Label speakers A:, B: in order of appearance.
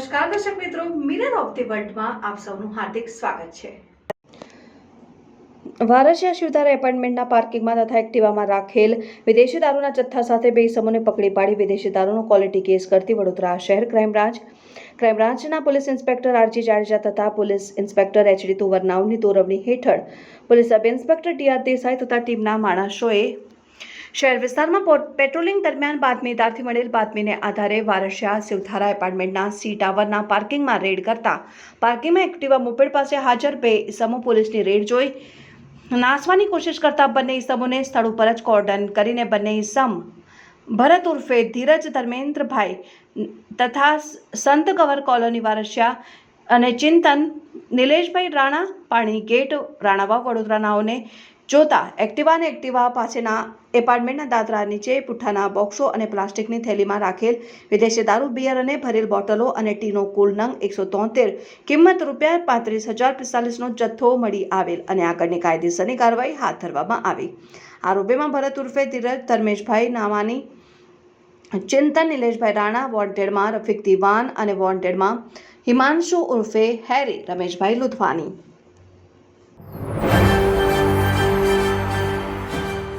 A: નમસ્કાર, દર્શક મિત્રો. મિરર ઓફ ધી વર્લ્ડમાં આપ સૌનું હાર્દિક સ્વાગત છે.
B: વારસિયા શિવધારા એપાર્ટમેન્ટના પાર્કિંગમાં તથા એક્ટિવામાં રાખેલ વિદેશી દારૂના જથ્થા સાથે બે ઇસમોને પકડી પાડી વિદેશી દારૂનો ક્વોલિટી કેસ કરતી વડોદરા શહેર ક્રાઇમ બ્રાન્ચ. ક્રાઇમ બ્રાન્ચના પોલીસ ઇન્સ્પેક્ટર આરજી જાડેજા તથા પોલીસ ઇન્સ્પેક્ટર એચડી તુવરનાવની દોરવણી હેઠળ. Police sub inspector TR Desai તથા ટીમના માણસોએ શહેર વિસ્તારમાં પોટ- પેટ્રોલિંગ દરમિયાન બાતમીદારથી મળેલ બાતમીને આધારે વારસિયા શિવધારા એપાર્ટમેન્ટના સી ટાવરના પાર્કિંગમાં રેડ કરતા. પાર્કિંગમાં એક્ટિવા મોપેડ પાસે હાજર બે ઇસમો પોલીસની રેડ જોઈ નાસવાની કોશિશ કરતા બંને ઇસમોને સ્થળ ઉપર જ કોર્ડન કરીને બંને ઇસમ ભરત ઉર્ફે ધીરજ ધર્મેન્દ્રભાઈ તથા સંત કવર કોલોની વારસિયા અને ચિંતન નિલેશભાઈ રાણા પાણી ગેટ, રાણાવાવ વડોદરાનાઓને જોતા એક્ટિવા અને એક્ટિવા પાસેના એપાર્ટમેન્ટના દાદરા નીચે પુઠ્ઠાના બોક્સો અને પ્લાસ્ટિકની થેલીમાં રાખેલ વિદેશી દારૂ, બિયર અને ભરેલ બોટલો અને ટીનો કુલ નંગ એકસો તોતેર. કિંમત રૂપિયા પાંત્રીસ હજાર પિસ્તાલીસનો જથ્થો મળી આવેલ અને આગળની કાયદેસરની કાર્યવાહી હાથ ધરવામાં આવી. આરોપીમાં ભરત ઉર્ફે ધીરજ, ધર્મેશભાઈ નામાની ચિંતન, નિલેશભાઈ રાણા, વોન્ટેડમાં રફીક દિવાન અને વોન્ટેડમાં હિમાંશુ ઉર્ફે હેરી, રમેશભાઈ લુધવાની.